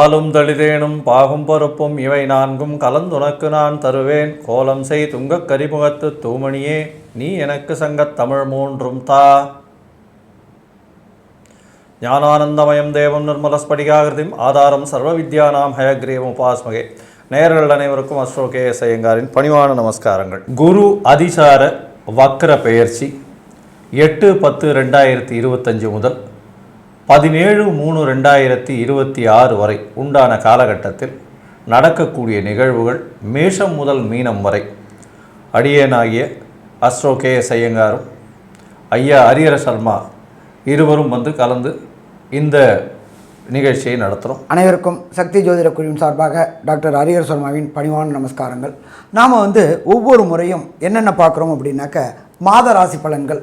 பாலும் தளிதேனும் பாகும் பருப்பும் இவை நான்கும் கலந்துனக்கு நான் தருவேன். கோலம் செய் துங்கக் கரிமுகத்து தூமணியே நீ எனக்கு சங்கத் தமிழ் மூன்றும் தா. ஞானானந்தமயம் தேவம் நிர்மலஸ்படிகாகிருதிம் ஆதாரம் சர்வ வித்யானாம் ஹயக்ரீவம் உபாஸ்மகே. நேயர்கள் அனைவருக்கும் அஸ்ரோ கே எஸ் ஐயங்காரின் பணிவான நமஸ்காரங்கள். குரு அதிசார வக்ர பெயர்ச்சி எட்டு பத்து ரெண்டாயிரத்தி இருபத்தஞ்சு முதல் பதினேழு மூணு ரெண்டாயிரத்தி இருபத்தி ஆறு வரை உண்டான காலகட்டத்தில் நடக்கக்கூடிய நிகழ்வுகள் மேஷம் முதல் மீனம் வரை. அடியேனாகிய அஸ்ரோ கே எஸ் ஐயங்காரும் ஐயா ஹரிஹர சர்மா இருவரும் வந்து கலந்து இந்த நிகழ்ச்சியை நடத்துகிறோம் அனைவருக்கும் சக்தி ஜோதிட குழுவின் சார்பாக டாக்டர் ஹரிஹர் சர்மாவின் பணிவான நமஸ்காரங்கள். நாம் வந்து ஒவ்வொரு முறையும் என்னென்ன பார்க்குறோம் அப்படின்னாக்க மாத ராசி பலன்கள்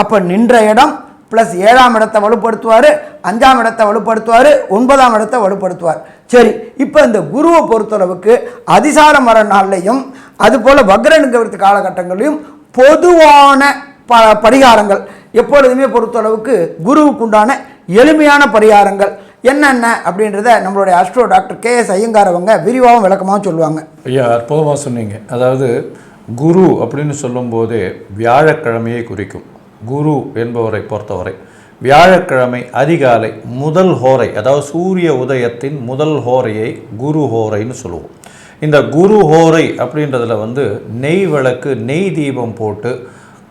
அப்போ நின்ற இடம் ப்ளஸ் ஏழாம் இடத்தை வலுப்படுத்துவார் அஞ்சாம் இடத்தை வலுப்படுத்துவார் ஒன்பதாம் இடத்தை வலுப்படுத்துவார். சரி இப்போ இந்த குருவை பொறுத்தளவுக்கு அதிசாரம் வர நாள்லையும் அதுபோல் வக்ரனுங்கிறது காலகட்டங்களையும் பொதுவான ப பரிகாரங்கள் எப்பொழுதுமே பொறுத்தளவுக்கு குருவுக்கு உண்டான எளிமையான பரிகாரங்கள் என்னென்ன அப்படின்றத நம்மளுடைய astro doctor K S Iyengar அவங்க விரிவாகவும் விளக்கமாகவும் சொல்லுவாங்க. ஐயா அற்புதமாக சொன்னீங்க. அதாவது குரு அப்படின்னு சொல்லும்போதே வியாழக்கிழமையை குறிக்கும். குரு என்பவரை பொறுத்தவரை வியாழக்கிழமை அதிகாலை முதல் ஹோரை அதாவது சூரிய உதயத்தின் முதல் ஹோரையை குரு ஹோரைன்னு சொல்லுவோம். இந்த குரு ஹோரை அப்படின்றதுல வந்து நெய் விளக்கு நெய் தீபம் போட்டு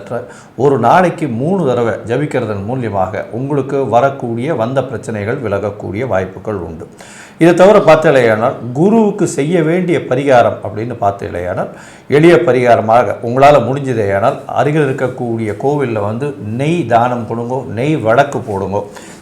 மந்திரத்தை ஒரு நாளைக்கு மூணு தடவை ஜபிக்கிறதன் மூலியமாக உங்களுக்கு வரக்கூடிய வந்த பிரச்சனைகள் விலகக்கூடிய வாய்ப்புகள் உண்டு. இதை தவிர பார்த்தலையானால் குருவுக்கு செய்ய வேண்டிய பரிகாரம் அப்படின்னு பார்த்தலையானால் எளிய பரிகாரமாக உங்களால் முடிஞ்சதேயானால் அருகில் இருக்கக்கூடிய கோவிலில் வந்து நெய் தானம் கொடுங்கோ நெய் வழக்கு போடுங்கோ.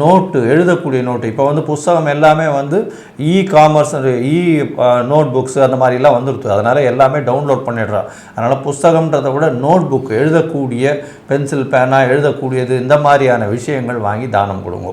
நோட்டு எழுதக்கூடிய நோட்டு. இப்போ வந்து புஸ்தகம் எல்லாமே வந்து e commerce e note books அந்த மாதிரிலாம் வந்துடுது அதனால் எல்லாமே டவுன்லோட் பண்ணிடுறா. அதனால் புஸ்தகம்ன்றதை விட நோட் புக் எழுதக்கூடிய பென்சில் பேனா எழுதக்கூடியது இந்த மாதிரியான விஷயங்கள் வாங்கி தானம் கொடுங்க.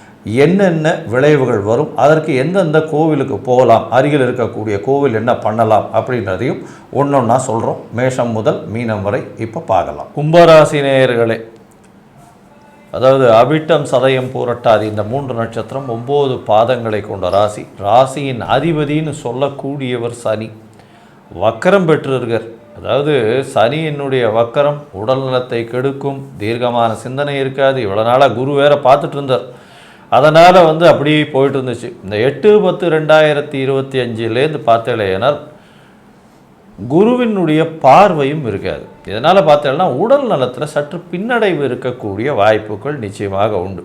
என்னென்ன விளைவுகள் வரும் அதற்கு எந்தெந்த கோவிலுக்கு போகலாம் அருகில் இருக்கக்கூடிய கோவில் என்ன பண்ணலாம் அப்படின்றதையும் ஒன்றொன்னா சொல்கிறோம் மேஷம் முதல் மீனம் வரை இப்போ பார்க்கலாம். கும்பராசி நேயர்களே அதாவது அவிட்டம் சதயம் பூரட்டாதி இந்த மூன்று நட்சத்திரம் ஒம்பது பாதங்களை கொண்ட ராசி. ராசியின் அதிபதின்னு சொல்லக்கூடியவர் சனி. வக்கரம் பெற்றிருக்கார். அதாவது சனியினுடைய வக்கரம் உடல்நலத்தை கெடுக்கும் தீர்க்கமான சிந்தனை இருக்காது. இவ்வளோ நாளாக குரு வேற பார்த்துட்டு இருந்தார். அதனால் வந்து அப்படியே போயிட்டு இருந்துச்சு இந்த எட்டு பத்து ரெண்டாயிரத்தி இருபத்தி அஞ்சுலேருந்து பார்த்தேனால் குருவினுடைய பார்வையும் இருக்காது. இதனால் பார்த்தேன்னா உடல் நலத்தில் சற்று பின்னடைவு இருக்கக்கூடிய வாய்ப்புகள் நிச்சயமாக உண்டு.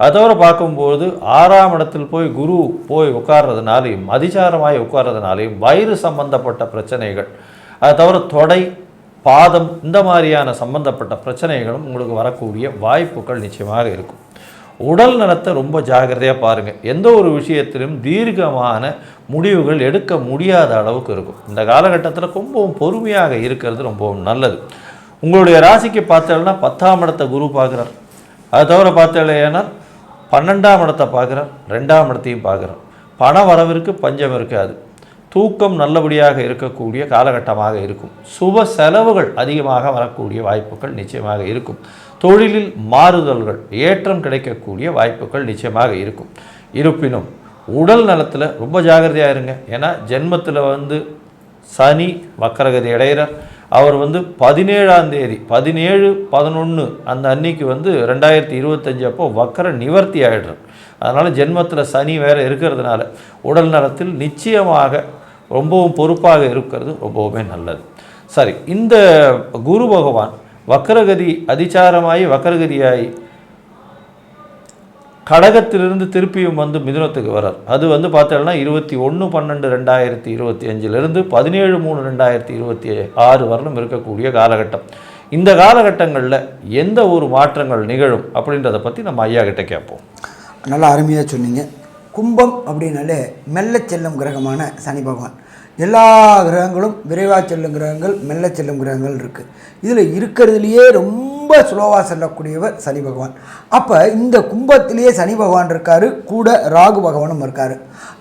அது தவிர பார்க்கும்போது ஆறாம் இடத்தில் போய் குரு போய் உட்கார்றதுனாலையும் அதிசாரமாய் உட்கார்றதுனாலையும் வயிறு சம்பந்தப்பட்ட பிரச்சனைகள் அது தவிர தொடை பாதம் இந்த மாதிரியான சம்பந்தப்பட்ட பிரச்சனைகளும் உங்களுக்கு வரக்கூடிய வாய்ப்புகள் நிச்சயமாக இருக்கும். உடல் நலத்தை ரொம்ப ஜாக்கிரதையாக பாருங்கள் எந்த ஒரு விஷயத்திலும் தீர்க்கமான முடிவுகள் எடுக்க முடியாத அளவுக்கு இருக்கும். இந்த காலகட்டத்தில் ரொம்பவும் பொறுமையாக இருக்கிறது ரொம்பவும் நல்லது. உங்களுடைய ராசிக்கு பார்த்தோம்னா பத்தாம் இடத்தை குரு பார்க்குறார். அது தவிர பார்த்தேன்னா பன்னெண்டாம் இடத்தை பார்க்குறார். ரெண்டாம் இடத்தையும் பார்க்குறார். பண வரவிற்கு பஞ்சம் இருக்காது. தூக்கம் நல்லபடியாக இருக்கக்கூடிய காலகட்டமாக இருக்கும். சுப செலவுகள் அதிகமாக வரக்கூடிய வாய்ப்புகள் நிச்சயமாக இருக்கும். தொழிலில் மாறுதல்கள் ஏற்றம் கிடைக்கக்கூடிய வாய்ப்புகள் நிச்சயமாக இருக்கும். இருப்பினும் உடல் நலத்தில் ரொம்ப ஜாகிரதையாக இருங்க. ஏன்னா ஜென்மத்தில் வந்து சனி வக்கரகதி அடைகிறார். அவர் வந்து பதினேழாம் தேதி பதினேழு பதினொன்று அந்த அன்னைக்கு வந்து ரெண்டாயிரத்தி இருபத்தஞ்சு அப்போ வக்கர நிவர்த்தி ஆகிடுறார் அதனால் ஜென்மத்தில் சனி வேறு இருக்கிறதுனால உடல் நலத்தில் நிச்சயமாக ரொம்பவும் பொறுப்பாக இருக்கிறது ரொம்பவுமே நல்லது. சரி இந்த குரு பகவான் வக்கரகதி அதிச்சாரமாகி வக்கரகதியாகி கடகத்திலிருந்து திருப்பியும் வந்து மிதுனத்துக்கு வரார். அது வந்து பார்த்தோம்னா இருபத்தி ஒன்று பன்னெண்டு ரெண்டாயிரத்தி இருபத்தி அஞ்சிலிருந்து பதினேழு மூணு ரெண்டாயிரத்தி இருபத்தி ஆறு வரலும் இருக்கக்கூடிய காலகட்டம். இந்த காலகட்டங்களில் எந்த ஒரு மாற்றங்கள் நிகழும் அப்படின்றத பற்றி நம்ம ஐயா கிட்ட கேட்போம். நல்லா அருமையாக சொன்னீங்க. கும்பம் அப்படின்னாலே மெல்ல செல்லும் கிரகமான சனி பகவான். எல்லா கிரகங்களும் விரைவாக செல்லும் கிரகங்கள் மெல்ல செல்லும் கிரகங்கள் இருக்குது இதில் இருக்கிறதுலையே ரொம்ப ஸ்லோவாக செல்லக்கூடியவர் சனி பகவான். அப்போ இந்த கும்பத்திலேயே சனி பகவான் இருக்கார் கூட ராகு பகவானும் இருக்கார்.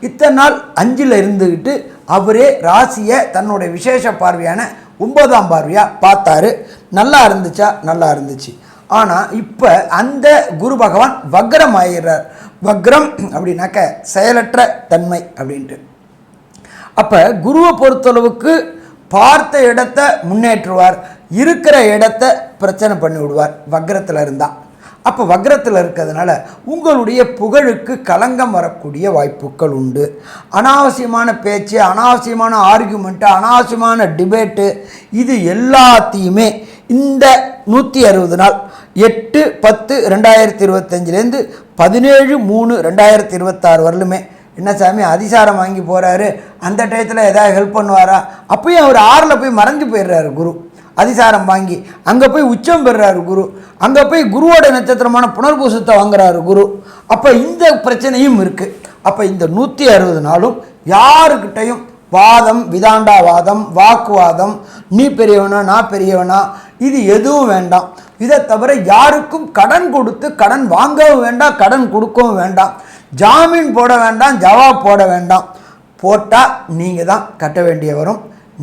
இத்தனை நாள் அஞ்சில் இருந்துக்கிட்டு அவரே ராசியை தன்னுடைய விசேஷ பார்வையான ஒன்பதாம் பார்வையாக பார்த்தாரு. நல்லா இருந்துச்சா? நல்லா இருந்துச்சு. ஆனால் இப்போ அந்த குரு பகவான் வக்ரம் ஆயிடுறார். வக்ரம் அப்படின்னாக்க செயலற்ற தன்மை அப்படின்ட்டு. அப்போ குருவை பொறுத்தளவுக்கு பார்த்த இடத்த முன்னேற்றுவார் இருக்கிற இடத்த பிரச்சனை பண்ணி விடுவார். வக்ரத்தில் இருந்தால் அப்போ வக்ரத்தில் இருக்கிறதுனால உங்களுடைய புகழுக்கு களங்கம் வரக்கூடிய வாய்ப்புகள் உண்டு. அனாவசியமான பேச்சு அனாவசியமான ஆர்கியூமெண்ட்டு அனாவசியமான டிபேட்டு இது எல்லாத்தையுமே இந்த நூற்றி அறுபது நாள் எட்டு பத்து ரெண்டாயிரத்தி இருபத்தஞ்சிலேருந்து பதினேழு மூணு ரெண்டாயிரத்தி இருபத்தாறு வரலுமே என்ன சாமி அதிசாரம் வாங்கி போகிறாரு அந்த டயத்தில் எதாவது ஹெல்ப் பண்ணுவாரா? அப்பயும் அவர் ஆறில் போய் மறைஞ்சு போயிடுறாரு குரு. அதிசாரம் வாங்கி அங்கே போய் உச்சம் பெறுறாரு குரு. அங்கே போய் குருவோட நட்சத்திரமான புனர்பூசத்தை வாங்குறாரு குரு. அப்போ இந்த பிரச்சனையும் இருக்குது அப்போ இந்த நூற்றி அறுபது நாளும் யாருக்கிட்டையும் வாதம் விதாண்டாவாதம் வாக்குவாதம் நீ பெரியவனா நான் பெரியவனா இது எதுவும் வேண்டாம். இதை தவிர யாருக்கும் கடன் கொடுத்து கடன் வாங்கவும் வேண்டாம் கடன் கொடுக்கவும் வேண்டாம். ஜாமீன் போட வேண்டாம் ஜவாப் போட வேண்டாம். போட்டால் நீங்கள் தான் கட்ட வேண்டிய வரும்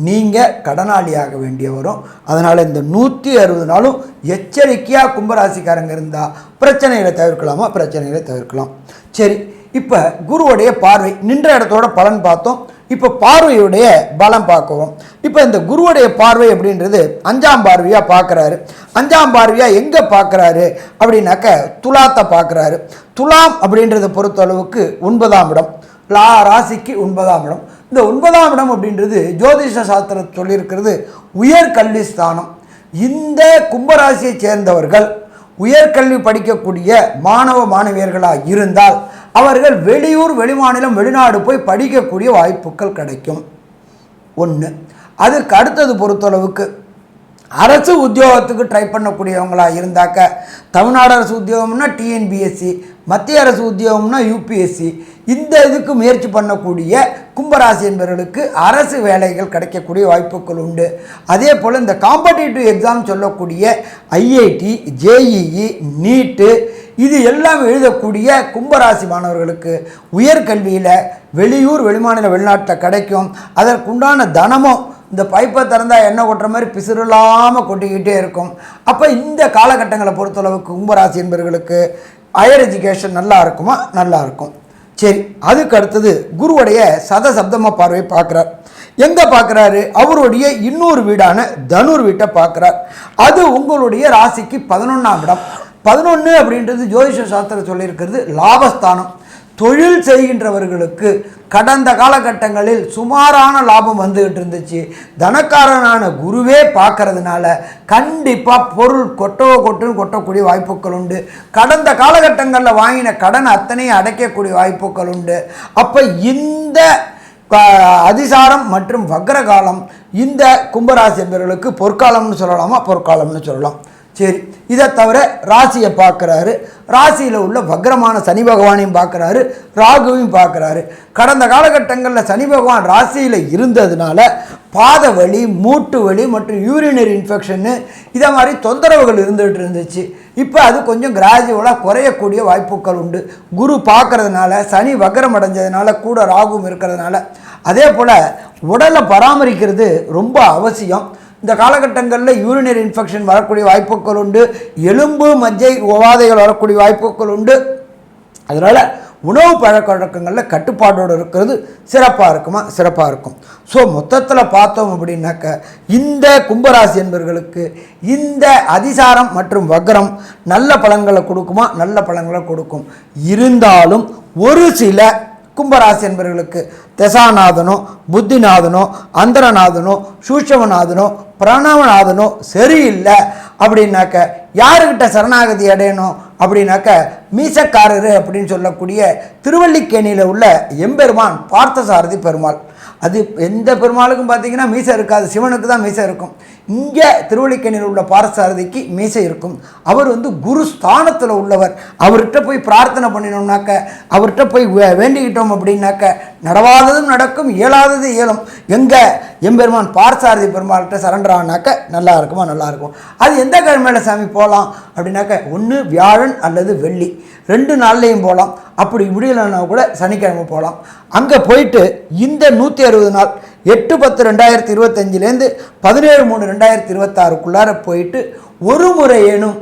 நீங்கள் கடனாளியாக வேண்டிய வரும் அதனால் இந்த நூற்றி அறுபது நாளும் எச்சரிக்கையாக கும்பராசிக்காரங்க இருந்தால் பிரச்சனைகளை தவிர்க்கலாமா? பிரச்சனைகளை தவிர்க்கலாம். சரி இப்போ குருவுடைய பார்வை நின்ற இடத்தோட பலன் பார்த்தோம். இப்போ பார்வையுடைய பலம் பார்க்கவும். இப்போ இந்த குருவுடைய பார்வை அப்படின்றது அஞ்சாம் பார்வையாக பார்க்குறாரு. அஞ்சாம் பார்வையாக எங்கே பார்க்குறாரு? அப்படின்னாக்க துலாத்தை பார்க்குறாரு. துலாம் அப்படின்றத பொறுத்தளவுக்கு ஒன்பதாம் இடம். லா ராசிக்கு ஒன்பதாம் இடம். இந்த ஒன்பதாம் இடம் அப்படின்றது ஜோதிஷ சாஸ்திரம் சொல்லியிருக்கிறது உயர்கல்வி ஸ்தானம். இந்த கும்பராசியை சேர்ந்தவர்கள் உயர்கல்வி படிக்கக்கூடிய மாணவ மாணவியர்களாக இருந்தால் அவர்கள் வெளியூர் வெளிமாநிலம் வெளிநாடு போய் படிக்கக்கூடிய வாய்ப்புகள் கிடைக்கும். ஒன்று அதுக்கு அடுத்தது பொறுத்தளவுக்கு அரசு உத்தியோகத்துக்கு ட்ரை பண்ணக்கூடியவங்களா இருந்தாக்க தமிழ்நாடு அரசு உத்தியோகம்னா டிஎன்பிஎஸ்சி மத்திய அரசு உத்தியோகம்னா யூபிஎஸ்சி இந்த இதுக்கு முயற்சி பண்ணக்கூடிய கும்பராசி என்பவர்களுக்கு அரசு வேலைகள் கிடைக்கக்கூடிய வாய்ப்புகள் உண்டு. அதே போல் இந்த காம்படிட்டிவ் எக்ஸாம் சொல்லக்கூடிய ஐஐடி ஜேஇஇ நீட்டு இது எல்லாம் எழுதக்கூடிய கும்பராசி மாணவர்களுக்கு உயர்கல்வியில் வெளியூர் வெளிமாநில வெளிநாட்டில் கிடைக்கும். அதற்குண்டான தனமும் இந்த பைப்பை திறந்தால் எண்ணெய் கொட்டுற மாதிரி பிசுறு இல்லாமல் கொட்டிக்கிட்டே இருக்கும். அப்போ இந்த காலகட்டங்களை பொறுத்தளவுக்கு கும்பராசி என்பவர்களுக்கு ஹையர் எஜுகேஷன் நல்லா இருக்குமா? நல்லா இருக்கும். சரி அதுக்கு அடுத்தது குருவுடைய சத பார்வையை பார்வை பார்க்குறார். எங்கே பார்க்குறாரு? அவருடைய இன்னொரு வீடான தனுர் வீட்டை பார்க்குறார். அது உங்களுடைய ராசிக்கு பதினொன்றாம் இடம். பதினொன்று அப்படின்றது ஜோதிஷ சாஸ்திரம் சொல்லியிருக்கிறது லாபஸ்தானம். தொழில் செய்கின்றவர்களுக்கு கடந்த காலகட்டங்களில் சுமாரான லாபம் வந்துகிட்டு இருந்துச்சு. தனக்காரனான குருவே பார்க்கறதுனால கண்டிப்பாக பொருள் கொட்டவோ கொட்டுன்னு கொட்டக்கூடிய வாய்ப்புகள் உண்டு. கடந்த காலகட்டங்களில் வாங்கின கடன் அத்தனையும் அடைக்கக்கூடிய வாய்ப்புகள் உண்டு. அப்போ இந்த அதிசாரம் மற்றும் வக்ரகாலம் இந்த கும்பராசி என்பவர்களுக்கு பொற்காலம்னு சொல்லலாமா? பொற்காலம்னு சொல்லலாம். சரி இதை தவிர ராசியை பார்க்குறாரு. ராசியில் உள்ள வக்ரமான சனி பகவானையும் பார்க்குறாரு ராகுவையும் பார்க்குறாரு. கடந்த காலகட்டங்களில் சனி பகவான் ராசியில் இருந்ததுனால பாத வலி மூட்டு வலி மற்றும் யூரினரி இன்ஃபெக்ஷனு இதை மாதிரி தொந்தரவுகள் இருந்துகிட்டு இருந்துச்சு. இப்போ அது கொஞ்சம் கிராஜுவலாக குறையக்கூடிய வாய்ப்புகள் உண்டு. குரு பார்க்குறதுனால சனி வக்ரம் அடைஞ்சதுனால கூட ராகுவும் இருக்கிறதுனால. அதே போல் உடலை பராமரிக்கிறது ரொம்ப அவசியம். இந்த காலகட்டங்களில் யூரினரி இன்ஃபெக்ஷன் வரக்கூடிய வாய்ப்புகள் உண்டு. எலும்பு மஜ்ஜை உபாதைகள் வரக்கூடிய வாய்ப்புகள் உண்டு. அதனால் உணவு பழக்க வழக்கங்களில் கட்டுப்பாடோடு இருக்கிறது சிறப்பாக இருக்குமா? சிறப்பாக இருக்கும். ஸோ மொத்தத்தில் பார்த்தோம் அப்படின்னாக்க இந்த கும்பராசி என்பவர்களுக்கு இந்த அதிசாரம் மற்றும் வக்ரம் நல்ல பலன்களை கொடுக்குமா? நல்ல பலன்களை கொடுக்கும். இருந்தாலும் ஒரு சில கும்பராசி என்பவர்களுக்கு தசாநாதனோ புத்திநாதனோ அந்தரநாதனோ சூட்சமநாதனோ பிரணவநாதனோ சரியில்லை அப்படின்னாக்க யாருக்கிட்ட சரணாகதி அடையணும் அப்படின்னாக்க மீசக்காரரு அப்படின்னு சொல்லக்கூடிய திருவல்லிக்கேணியில் உள்ள எம்பெருமான் பார்த்தசாரதி பெருமாள். அது எந்த பெருமாளுக்கும் பார்த்தீங்கன்னா மீசை இருக்காது. சிவனுக்கு தான் மீசை இருக்கும். இங்கே திருவள்ளிக்கணியில் உள்ள பாரசாரதிக்கு மீசை இருக்கும். அவர் வந்து குரு ஸ்தானத்தில் உள்ளவர். அவர்கிட்ட போய் பிரார்த்தனை பண்ணினோம்னாக்க அவர்கிட்ட போய் வேண்டிக்கிட்டோம் அப்படின்னாக்க நடவாததும் நடக்கும் இயலாதது இயலும். எங்கே எம்பெருமான் பாரசாரதி பெருமாள்கிட்ட சரண்டர் ஆனாக்க நல்லா இருக்குமா நல்லா இருக்கும். அது எந்த கிழமையில சாமி போகலாம் அப்படின்னாக்க ஒன்று வியாழன் அல்லது வெள்ளி. ரெண்டு நாள்லேயும் போகலாம் அப்படி முடியலைன்னா கூட சனிக்கிழமை போகலாம் அங்கே போயிட்டு இந்த நூற்றி நூற்றி அறுபது நாள் எட்டு பத்து ரெண்டாயிரத்தி இருபத்தஞ்சிலேருந்து பதினேழு மூணு ரெண்டாயிரத்தி இருபத்தாறுக்குள்ளார போயிட்டு ஒரு முறையேனும்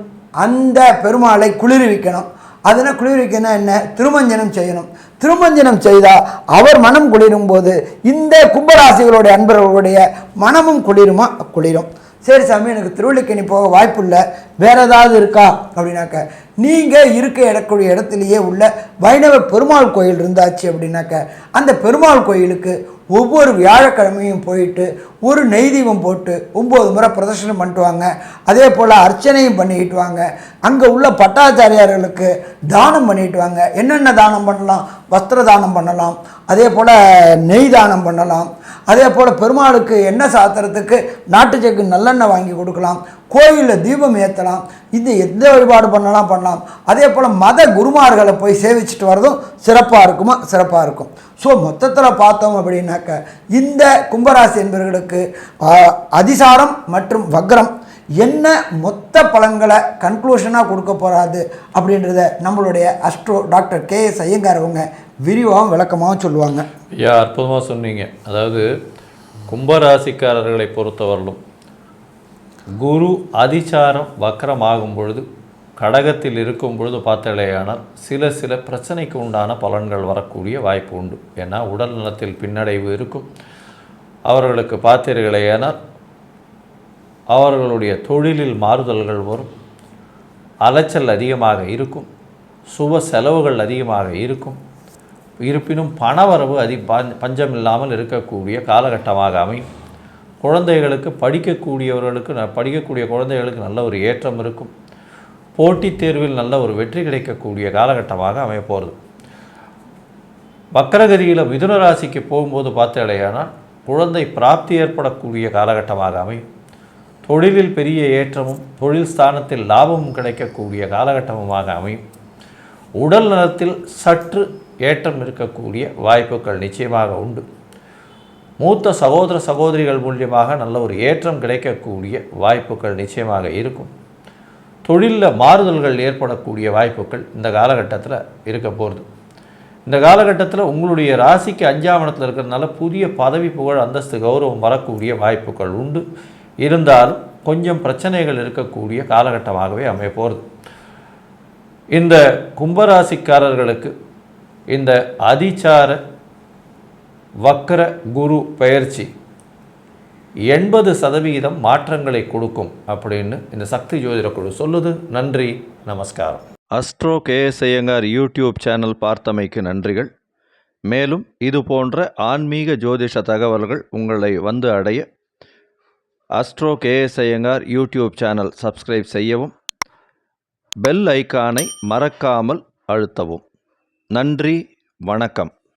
அந்த பெருமாளை குளிர்விக்கணும். அதனால் குளிர்விக்கணும் என்ன? திருமஞ்சனம் செய்யணும். திருமஞ்சனம் செய்தால் அவர் மனம் குளிரும் போது இந்த கும்பராசிகளுடைய அன்பர்களுடைய மனமும் குளிருமா? குளிரும். சரி சாமி எனக்கு திருவள்ளிக்கணி போக வாய்ப்பு இல்லை வேற ஏதாவது இருக்கா? அப்படின்னாக்க நீங்கள் இருக்க இடக்கூடிய இடத்துலையே உள்ள வைணவ பெருமாள் கோயில் இருந்தாச்சு அப்படின்னாக்க அந்த பெருமாள் கோயிலுக்கு ஒவ்வொரு வியாழக்கிழமையும் போயிட்டு ஒரு நெய் தீபம் போட்டு ஒம்பது முறை பிரதர்ஷனம் பண்ணிட்டு வாங்க அதே போல் அர்ச்சனையும் பண்ணிக்கிட்டு வாங்க. அங்கே உள்ள பட்டாச்சாரியார்களுக்கு தானம் பண்ணிட்டு வாங்க. என்னென்ன தானம் பண்ணலாம்? வஸ்திர தானம் பண்ணலாம். அதே போல் நெய் தானம் பண்ணலாம். அதே போல் பெருமாளுக்கு எண்ணெய் சாத்திரத்துக்கு நாட்டு செக்கு நல்லெண்ணெய் வாங்கி கொடுக்கலாம். கோயிலில் தீபம் ஏற்றலாம் இது எந்த வழிபாடு பண்ணலாம் பண்ணலாம். அதே போல் மத குருமார்களை போய் சேவிச்சுட்டு வரதும் சிறப்பாக இருக்குமா? சிறப்பாக இருக்கும். ஸோ மொத்தத்தில் பார்த்தோம் அப்படின்னாக்க இந்த கும்பராசி என்பவர்களுக்கு அதிசாரம் மற்றும் வக்ரம் என்ன மொத்த பலன்களை கன்க்ளூஷனாக கொடுக்க போகிறாது அப்படின்றத நம்மளுடைய astro doctor K S Iyengar அவங்க விரிவாகவும் விளக்கமாகவும் சொல்லுவாங்க. ஐயா அற்புதமாக சொன்னீங்க. அதாவது கும்பராசிக்காரர்களை பொறுத்தவரையிலும் குரு அதிசாரம் வக்கரமாகும் பொழுது கடகத்தில் இருக்கும் பொழுது பார்த்தாலேயானால் சில சில பிரச்சனைக்கு உண்டான பலன்கள் வரக்கூடிய வாய்ப்பு உண்டு. ஏன்னா உடல் நலத்தில் பின்னடைவு இருக்கும். அவர்களுக்கு பார்த்தீர்களேயானால் அவர்களுடைய தொழிலில் மாறுதல்கள் வரும். அலைச்சல் அதிகமாக இருக்கும். சுப செலவுகள் அதிகமாக இருக்கும். இருப்பினும் பணவரவு அதி பஞ்ச- பஞ்சம் இல்லாமல் இருக்கக்கூடிய காலகட்டமாக அமையும். குழந்தைகளுக்கு படிக்கக்கூடியவர்களுக்கு ந- படிக்கக்கூடிய குழந்தைகளுக்கு நல்ல ஒரு ஏற்றம் இருக்கும். போட்டித் தேர்வில் நல்ல ஒரு வெற்றி கிடைக்கக்கூடிய காலகட்டமாக அமையப்போகிறது வக்கரகதியில் மிதுன ராசிக்கு போகும்போது பார்த்தேடையானால் குழந்தை பிராப்தி ஏற்படக்கூடிய காலகட்டமாக அமையும். தொழிலில் பெரிய ஏற்றமும் தொழில் ஸ்தானத்தில் லாபமும் கிடைக்கக்கூடிய காலகட்டமுமாக அமையும். உடல் நலத்தில் சற்று ஏற்றம் இருக்கக்கூடிய வாய்ப்புகள் நிச்சயமாக உண்டு. மூத்த சகோதர சகோதரிகள் மூலியமாக நல்ல ஒரு ஏற்றம் கிடைக்கக்கூடிய வாய்ப்புகள் நிச்சயமாக இருக்கும். தொழிலில் மாறுதல்கள் ஏற்படக்கூடிய வாய்ப்புகள் இந்த காலகட்டத்தில் இருக்க போகிறது இந்த காலகட்டத்தில் உங்களுடைய ராசிக்கு அஞ்சாவணத்தில் இருக்கிறதுனால புதிய பதவி புகழ் அந்தஸ்து கௌரவம் வரக்கூடிய வாய்ப்புகள் உண்டு. இருந்தாலும் கொஞ்சம் பிரச்சனைகள் இருக்கக்கூடிய காலகட்டமாகவே அமைய போகிறது இந்த கும்பராசிக்காரர்களுக்கு இந்த அதிச்சார வக்கர குரு பெயர்ச்சி. எண்பது சதவிகிதம் மாற்றங்களை கொடுக்கும் அப்படின்னு இந்த சக்தி ஜோதிட குழு சொல்லுது. நன்றி நமஸ்காரம். Astro KS Iyengar YouTube channel பார்த்தமைக்கு நன்றிகள். மேலும் இது போன்ற ஆன்மீக ஜோதிஷ தகவல்கள் உங்களை வந்து அடைய astro KS Iyengar YouTube channel subscribe செய்யவும் பெல் ஐகானை மறக்காமல் அழுத்தவும். நன்றி வணக்கம்.